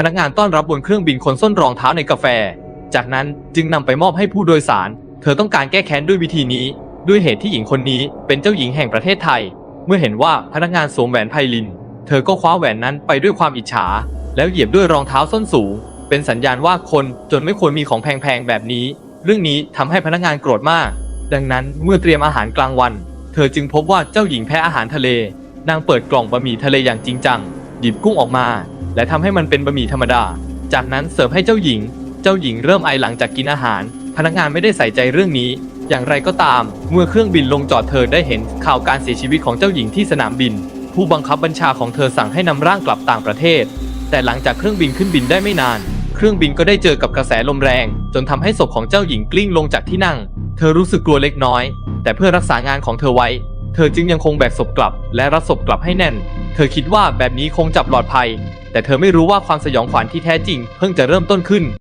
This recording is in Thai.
พนักงานต้อนรับบนเครื่องบินคนส้นรองเท้าในกาแฟ จากนั้นจึงนำไปมอบให้ผู้โดยสาร เธอต้องการแก้แค้นด้วยวิธีนี้ ด้วยเหตุที่หญิงคนนี้เป็นเจ้าหญิงแห่งประเทศไทย เมื่อเห็นว่าพนักงานสวมแหวนไพลิน เธอก็คว้าแหวนนั้นไปด้วยความอิจฉา แล้วเหยียบด้วยรองเท้าส้นสูง เป็นสัญญาณว่าคนจนไม่ควรมีของแพงๆแบบนี้ เรื่องนี้ทำให้พนักงานโกรธมาก ดังนั้นเมื่อเตรียมอาหารกลางวัน เธอจึงพบว่าเจ้าหญิงแพ้อาหารทะเล นางเปิดกล่องบะหมี่ทะเลอย่างจริงจังหยิบกุ้งออกมา และทำให้มันเป็นบะหมี่ธรรมดา จากนั้นเสิร์ฟให้เจ้าหญิง เจ้าหญิงเริ่มไอหลังจากกินอาหาร พนักงานไม่ได้ใส่ใจเรื่องนี้ อย่างไรก็ตาม เมื่อเครื่องบินลงจอดเธอได้เห็นข่าวการเสียชีวิตของเจ้าหญิงที่สนามบิน ผู้บังคับบัญชาของเธอสั่งให้นำร่างกลับต่างประเทศ แต่หลังจากเครื่องบินขึ้นบินได้ไม่นาน เครื่องบินก็ได้เจอกับกระแสลมแรง จนทำให้ศพของเจ้าหญิงกลิ้งลงจากที่นั่ง เธอรู้สึกกลัวเล็กน้อย แต่เพื่อรักษางานของเธอไว้ ธอจึงยังคงแบกศพกลับ และรับศพกลับให้แน่น เธอคิดว่าแบบนี้คงจับปลอดภัย แต่เธอไม่รู้ว่าความสยองขวัญที่แท้จริง เพิ่งจะเริ่มต้นขึ้น